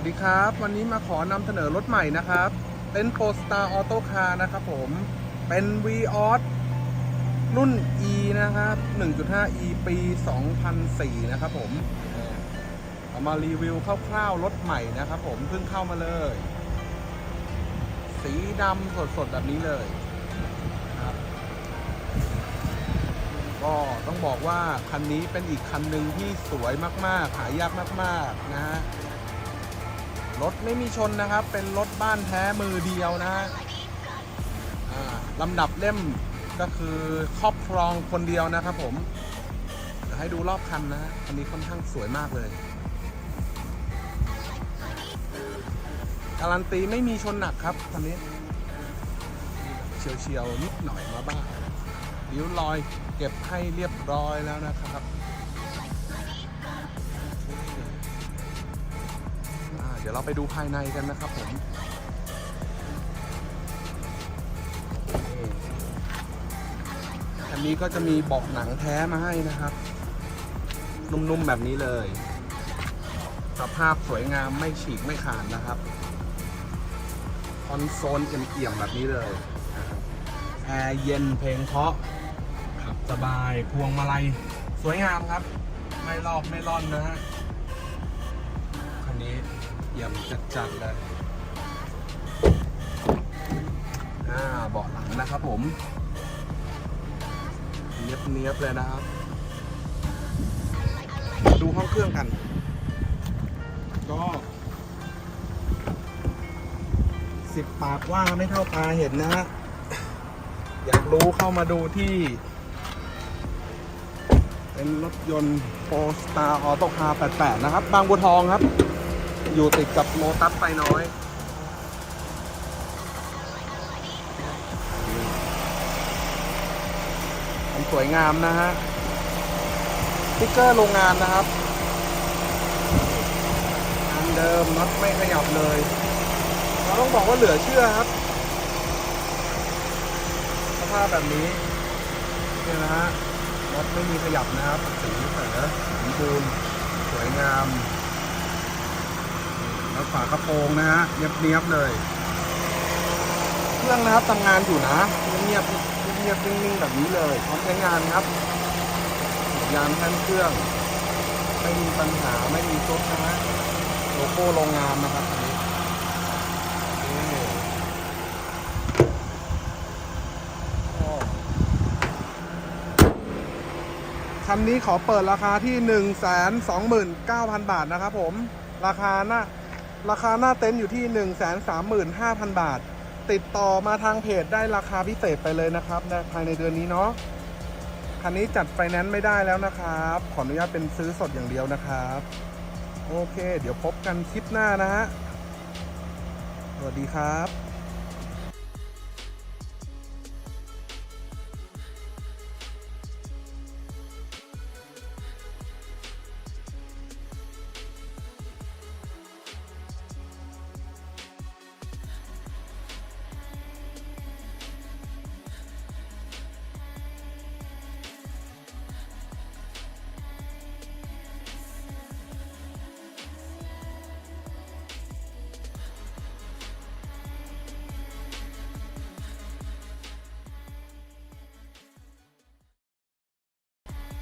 ัสดีครับ วันนี้มาขอนำเสนอรถใหม่นะครับ เป็นโ o สตาร์ออโต้คาร์นะครับผม เป็น v ีออสรุ่น E นะครับ 1.5 E ปี 2004 นะครับผม เอามารีวิวคร่าวๆรถใหม่นะครับผมเพิ่งเข้ามาเลย สีดำสดๆ แบบนี้เลยครับ ก็ต้องบอกว่าคันนี้เป็นอีกคันหนึ่งที่สวยมากๆ หายากมากๆ นะฮะ รถไม่มีชนนะครับ เป็นรถบ้านแท้มือเดียวนะฮะลำดับเล่มก็คือครอบครองคนเดียวนะครับผมเดี๋ยวให้ดูรอบคันนะฮะคันนี้ค่อนข้างสวยมากเลย การันตีไม่มีชนหนักครับคันนี้ เฉียวๆนิดหน่อยมาบ้างริ้วรอยเก็บให้เรียบร้อยแล้วนะครับ เดี๋ยวเราไปดูภายในกันนะครับผมอันนี้ก็จะมีเบาะหนังแท้มาให้นะครับ นุ่มๆแบบนี้เลย สภาพสวยงามไม่ฉีกไม่ขาดนะครับคอนโซลเอี่ยมๆแบบนี้เลยแอร์เย็นเพลงเพราะขับสบายพวงมาลัยสวยงามครับ ไม่ลอกไม่ร่อนนะฮะคันนี้ เยี่ยมจัดๆเลยอ่าเบาะหลังนะครับผม เนียบเนียบๆเลยนะครับ ดูห้องเครื่องกัน ก็สิบปากว่าไม่เท่าตาเห็นนะฮะ อยากรู้เข้ามาดูที่ เป็นรถยนต์โ o สตาร์ออโต้คาร์88 นะครับ บางบัวทองครับ อยู่ติดกับโ o ตัสไฟน้อยมันสวยงามนะฮะสติ๊กเกอร์โรงงานนะครับงานเดิมน็อตไม่ขยับเลย เราต้องบอกว่าเหลือเชื่อครับ สภาพแบบนี้เนี่ยนะฮะรถไม่มีขยับนะครับ สีเสือสมบูรณ์สวยงาม ฝากระโปรงนะฮะเนียบๆเลย เครื่องนะครับทำงานอยู่นะเงียบๆเงียบๆนิ่งๆแบบนี้เลยพร้อมใช้งานครับยางแท่นเครื่อง ไม่มีปัญหาไม่มีซุดนะฮะโลโก้โรงงานนะครับอันนี้นี่คันนี้ขอเปิดราคาที่ 1 2 9 0 0 0 บาทนะครับผม ราคาหน้า ราคาหน้าเต็นท์อยู่ที่ 1 3 5 0 0 0 บาท ติดต่อมาทางเพจได้ราคาพิเศษไปเลยนะครับภายในเดือนนี้เนาะคันนี้จัดไฟแนนซ์ไม่ได้แล้วนะครับ ขออนุญาตเป็นซื้อสดอย่างเดียวนะครับ โอเค เดี๋ยวพบกันคลิปหน้านะฮะสวัสดีครับ